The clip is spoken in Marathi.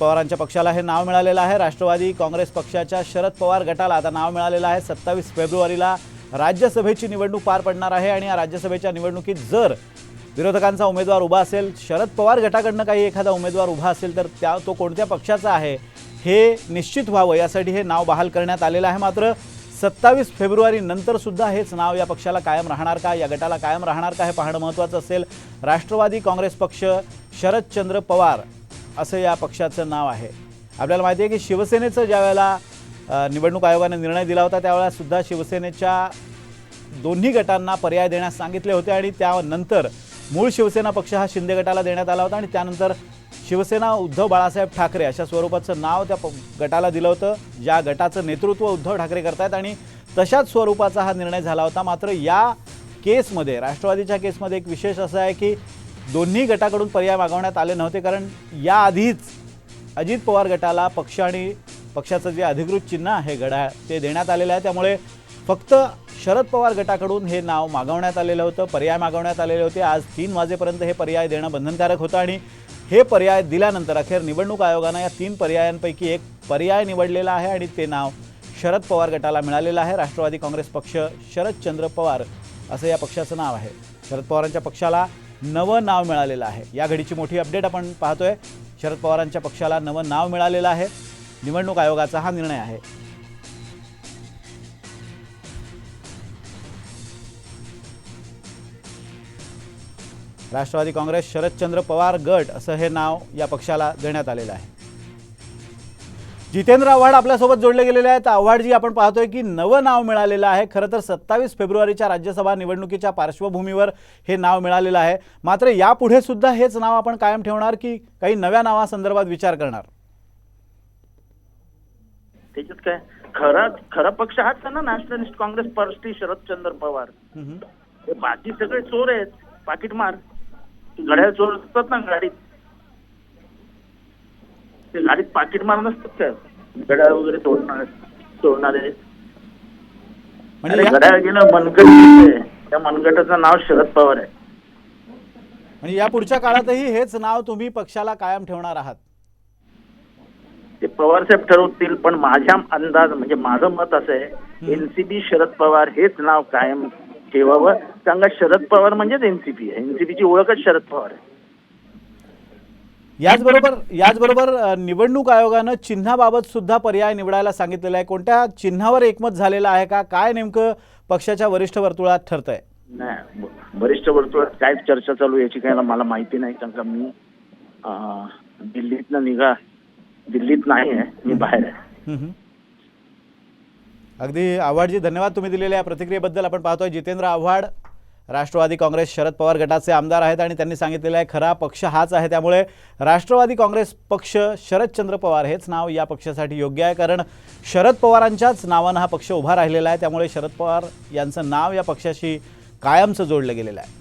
पवारांच्या पक्षाला हे नाव मिळालेलं आहे. राष्ट्रवादी काँग्रेस पक्षाच्या शरद पवार गटाला आता नाव मिळालेलं आहे. सत्तावीस फेब्रुवारीला राज्यसभेची निवडणूक पार पडणार आहे आणि या राज्यसभेच्या निवडणुकीत जर विरोधकांचा उमेदवार उभा असेल शरद पवार गटाकडनं काही एखादा उमेदवार उभा असेल तर त्या तो कोणत्या पक्षाचा आहे हे निश्चित व्हावं यासाठी हे नाव बहाल करण्यात आलेलं आहे. मात्र सत्तावीस फेब्रुवारी नंतर सुद्धा हेच नाव या पक्षाला कायम राहणार का या गटाला कायम राहणार का हे पाहणं महत्त्वाचं असेल. राष्ट्रवादी काँग्रेस पक्ष शरदचंद्र पवार असं या पक्षाचं नाव आहे. आपल्याला माहिती आहे की शिवसेनेचं ज्या वेळेला निवडणूक आयोगाने निर्णय दिला होता त्यावेळेलासुद्धा शिवसेनेच्या दोन्ही गटांना पर्याय देण्यास सांगितले होते आणि त्यानंतर मूळ शिवसेना पक्ष हा शिंदे गटाला देण्यात आला होता आणि त्यानंतर शिवसेना उद्धव बाळासाहेब ठाकरे अशा स्वरूपाचं नाव त्या प- गटाला दिलं होतं ज्या गटाचं नेतृत्व उद्धव ठाकरे करतायत आणि तशाच स्वरूपाचा हा निर्णय झाला होता. मात्र या केसमध्ये राष्ट्रवादीच्या केसमध्ये एक विशेष असं आहे की दोन्ही गटाकडून पर्याय मागवण्यात आले नव्हते कारण याआधीच अजित पवार गटाला पक्ष आणि पक्षाचं जे अधिकृत चिन्ह आहे गडा ते देण्यात आलेलं आहे. त्यामुळे फक्त शरद पवार गटाकडून हे नाव मागवण्यात आलेलं होतं पर्याय मागवण्यात आलेले होते. आज तीन वाजेपर्यंत हे पर्याय देणं बंधनकारक होतं आणि हे पर्याय दिल्यानंतर अखेर निवडणूक आयोगानं या तीन पर्यायांपैकी एक पर्याय निवडलेला आहे आणि ते नाव शरद पवार गटाला मिळालेलं आहे. राष्ट्रवादी काँग्रेस पक्ष शरदचंद्र पवार असं या पक्षाचं नाव आहे. शरद पवारांच्या पक्षाला नवं नाव मिळालेलं आहे. या घडीची मोठी अपडेट आपण पाहतोय. शरद पवारांच्या पक्षाला नवं नाव मिळालेलं आहे. निवडणूक आयोगाचा हा निर्णय आहे. राष्ट्रवादी काँग्रेस शरदचंद्र पवार गट असं हे नाव या पक्षाला देण्यात आलेलं आहे. जितेंद्र आव्हाड आपल्यासोबत जोडले गेलेले आहेत. आव्हाडजी आपण पाहतोय की नवं नाव मिळालेलं आहे. खरं तर सत्तावीस फेब्रुवारीच्या राज्यसभा निवडणुकीच्या पार्श्वभूमीवर हे नाव मिळालेलं आहे. मात्र यापुढे सुद्धा हेच नाव आपण कायम ठेवणार की काही नव्या नावासंदर्भात विचार करणार? त्याच्यात काय? खरा खरा पक्ष हाच ना nationalist Congress party Sharadchandra Pawar. हे बाकी सगळे चोर आहेत पाकिट मार. घड्याळ चोर असतात ना गाडीत. ते गाडीत पाकिट मार नसतात का घड्याळ वगैरे तोडणार तोडणारे म्हणजे अरे या- घड्याळ गेलं मनगट. त्या मनगटाचं नाव शरद पवार आहे. म्हणजे या पुढच्या काळातही हेच नाव तुम्ही पक्षाला कायम ठेवणार आहात. ते पवार साहेब ठरवतील पण माझ्या अंदाज म्हणजे माझं मत असं आहे एनसीपी शरद पवार हेच नाव कायम ठेवावं. का शरद पवार म्हणजेच एनसीपी आहे. एनसीपीची ओळखच शरद पवार आहे. याचबरोबर याचबरोबर निवडणूक आयोगानं चिन्हाबाबत सुद्धा पर्याय निवडायला सांगितलेला आहे. कोणत्या चिन्हावर एकमत झालेलं आहे का? काय नेमकं पक्षाच्या वरिष्ठ वर्तुळात ठरतंय? नाही वरिष्ठ वर्तुळात काय चर्चा चालू याची काय मला माहिती नाही. कारण का मी दिल्लीतनं निघा दिल्लीत नाही आहे मी बाहेर आहे. अगदी आव्हाडजी धन्यवाद तुम्ही दिलेल्या या प्रतिक्रियेबद्दल आपण पाहतोय. जितेंद्र आव्हाड राष्ट्रवादी काँग्रेस शरद पवार गटाचे आमदार आहेत आणि त्यांनी सांगितलेलं आहे खरा पक्ष हाच आहे. त्यामुळे राष्ट्रवादी काँग्रेस पक्ष शरदचंद्र पवार हेच नाव या पक्षासाठी योग्य आहे कारण शरद पवारांच्याच नावानं हा पक्ष उभा राहिलेला आहे. त्यामुळे शरद पवार यांचं नाव या पक्षाशी कायमचं जोडलं गेलेलं आहे.